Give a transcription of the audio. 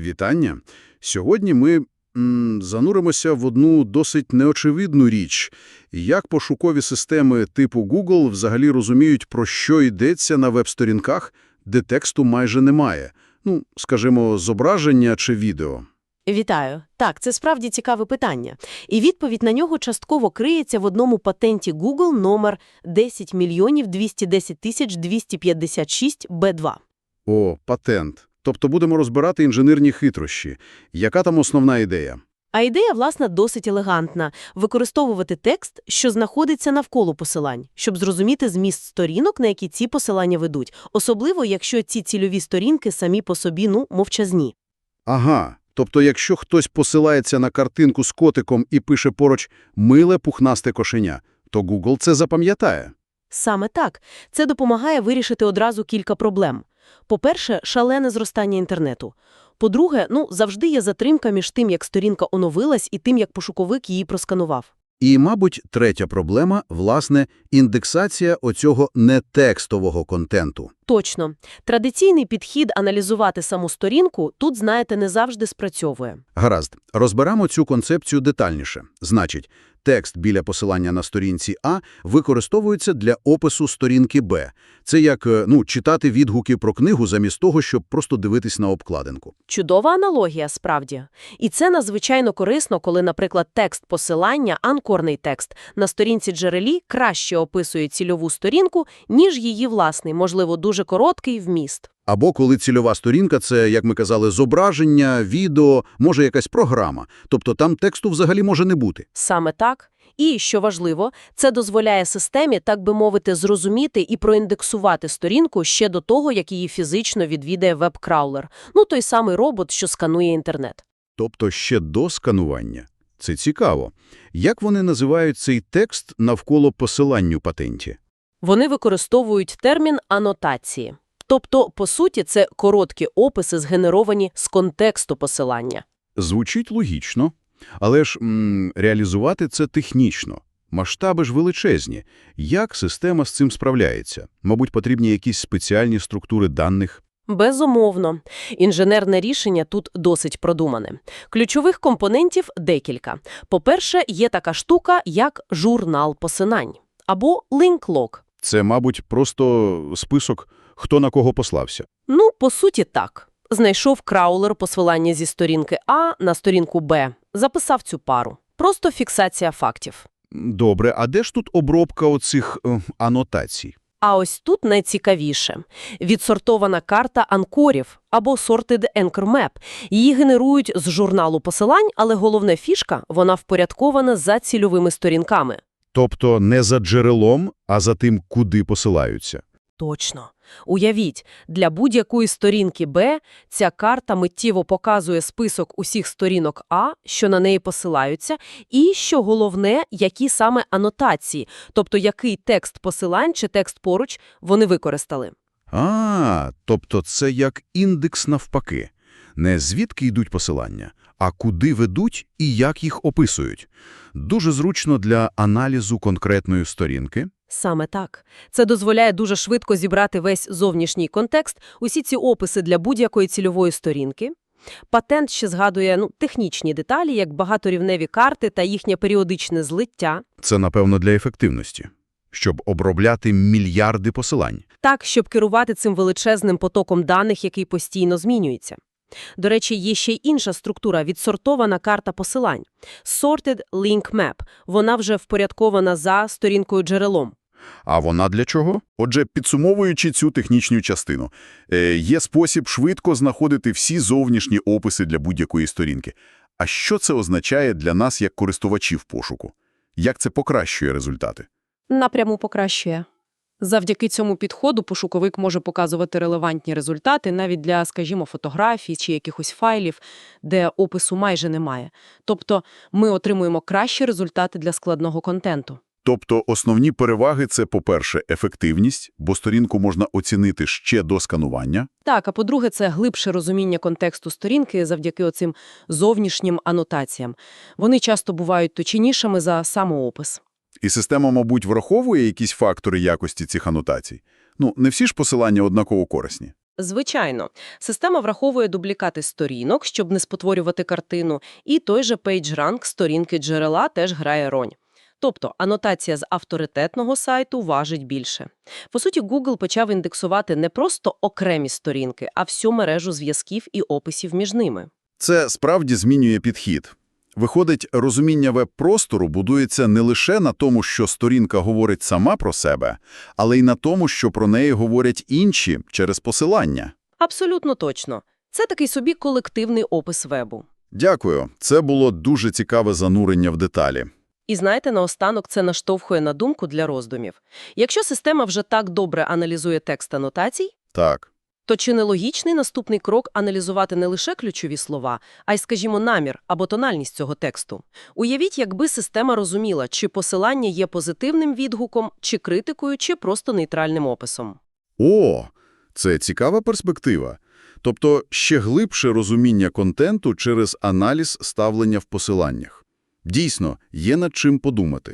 Вітання. Сьогодні ми м, зануримося в одну досить неочевидну річ. Як пошукові системи типу Google взагалі розуміють, про що йдеться на веб-сторінках, де тексту майже немає? Ну, скажімо, зображення чи відео. Вітаю. Так, це справді цікаве питання. І відповідь на нього частково криється в одному патенті Google номер 10 мільйонів 210 тисяч 256 Б2. О, патент. Тобто будемо розбирати інженерні хитрощі. Яка там основна ідея? А ідея, власне, досить елегантна – використовувати текст, що знаходиться навколо посилань, щоб зрозуміти зміст сторінок, на які ці посилання ведуть, особливо, якщо ці цільові сторінки самі по собі, ну, мовчазні. Ага. Тобто, якщо хтось посилається на картинку з котиком і пише поруч «миле пухнасте кошеня», то Google це запам'ятає. Саме так. Це допомагає вирішити одразу кілька проблем. По-перше, шалене зростання інтернету. По-друге, ну, завжди є затримка між тим, як сторінка оновилась, і тим, як пошуковик її просканував. І, мабуть, третя проблема – власне, індексація оцього нетекстового контенту. Точно. Традиційний підхід аналізувати саму сторінку тут, знаєте, не завжди спрацьовує. Гаразд, розберемо цю концепцію детальніше. Значить, текст біля посилання на сторінці А використовується для опису сторінки Б. Це як, е, ну, читати відгуки про книгу замість того, щоб просто дивитись на обкладинку. Чудова аналогія, справді. І це надзвичайно корисно, коли, наприклад, текст посилання, анкорний текст, на сторінці джерелі краще описує цільову сторінку, ніж її власний, можливо, дуже короткий вміст. Або коли цільова сторінка – це, як ми казали, зображення, відео, може якась програма. Тобто там тексту взагалі може не бути. Саме так. І, що важливо, це дозволяє системі, так би мовити, зрозуміти і проіндексувати сторінку ще до того, як її фізично відвідає веб-краулер. Ну, той самий робот, що сканує інтернет. Тобто ще до сканування. Це цікаво. Як вони називають цей текст навколо посиланню патенті? Вони використовують термін анотації. Тобто, по суті, це короткі описи, згенеровані з контексту посилання. Звучить логічно, але ж м, реалізувати це технічно. Масштаби ж величезні. Як система з цим справляється? Мабуть, потрібні якісь спеціальні структури даних? Безумовно. Інженерне рішення тут досить продумане. Ключових компонентів декілька. По-перше, є така штука, як журнал посилань або link-log. Це, мабуть, просто список, хто на кого послався. Ну, по суті, так. Знайшов краулер посилання зі сторінки А на сторінку Б. Записав цю пару. Просто фіксація фактів. Добре, а де ж тут обробка оцих е, анотацій? А ось тут найцікавіше. Відсортована карта анкорів або Sorted Anchor Map. Її генерують з журналу посилань, але головна фішка – вона впорядкована за цільовими сторінками. Тобто не за джерелом, а за тим, куди посилаються. Точно. Уявіть, для будь-якої сторінки Б ця карта миттєво показує список усіх сторінок А, що на неї посилаються, і, що головне, які саме анотації, тобто який текст посилань чи текст поруч вони використали. А, тобто це як індекс навпаки. Не звідки йдуть посилання, а куди ведуть і як їх описують. Дуже зручно для аналізу конкретної сторінки. Саме так. Це дозволяє дуже швидко зібрати весь зовнішній контекст, усі ці описи для будь-якої цільової сторінки. Патент ще згадує ну, технічні деталі, як багаторівневі карти та їхнє періодичне злиття. Це, напевно, для ефективності, щоб обробляти мільярди посилань. Так, щоб керувати цим величезним потоком даних, який постійно змінюється. До речі, є ще й інша структура – відсортована карта посилань. Sorted Link Map. Вона вже впорядкована за сторінкою-джерелом. А вона для чого? Отже, підсумовуючи цю технічну частину, е, є спосіб швидко знаходити всі зовнішні описи для будь-якої сторінки. А що це означає для нас як користувачів пошуку? Як це покращує результати? Напряму покращує. Завдяки цьому підходу пошуковик може показувати релевантні результати навіть для, скажімо, фотографій чи якихось файлів, де опису майже немає. Тобто ми отримуємо кращі результати для складного контенту. Тобто основні переваги – це, по-перше, ефективність, бо сторінку можна оцінити ще до сканування. Так, а по-друге, це глибше розуміння контексту сторінки завдяки оцим зовнішнім анотаціям. Вони часто бувають точнішими за самоопис. І система, мабуть, враховує якісь фактори якості цих анотацій. Ну, не всі ж посилання однаково корисні. Звичайно, система враховує дублікати сторінок, щоб не спотворювати картину, і той же PageRank сторінки джерела теж грає роль. Тобто анотація з авторитетного сайту важить більше. По суті, Google почав індексувати не просто окремі сторінки, а всю мережу зв'язків і описів між ними. Це справді змінює підхід. Виходить, розуміння веб-простору будується не лише на тому, що сторінка говорить сама про себе, але й на тому, що про неї говорять інші через посилання. Абсолютно точно. Це такий собі колективний опис вебу. Дякую. Це було дуже цікаве занурення в деталі. І знаєте, наостанок це наштовхує на думку для роздумів. Якщо система вже так добре аналізує текст анотацій, Так. то чи не логічний наступний крок аналізувати не лише ключові слова, а й, скажімо, намір або тональність цього тексту? Уявіть, якби система розуміла, чи посилання є позитивним відгуком, чи критикою, чи просто нейтральним описом. О, це цікава перспектива. Тобто ще глибше розуміння контенту через аналіз ставлення в посиланнях. Дійсно, є над чим подумати.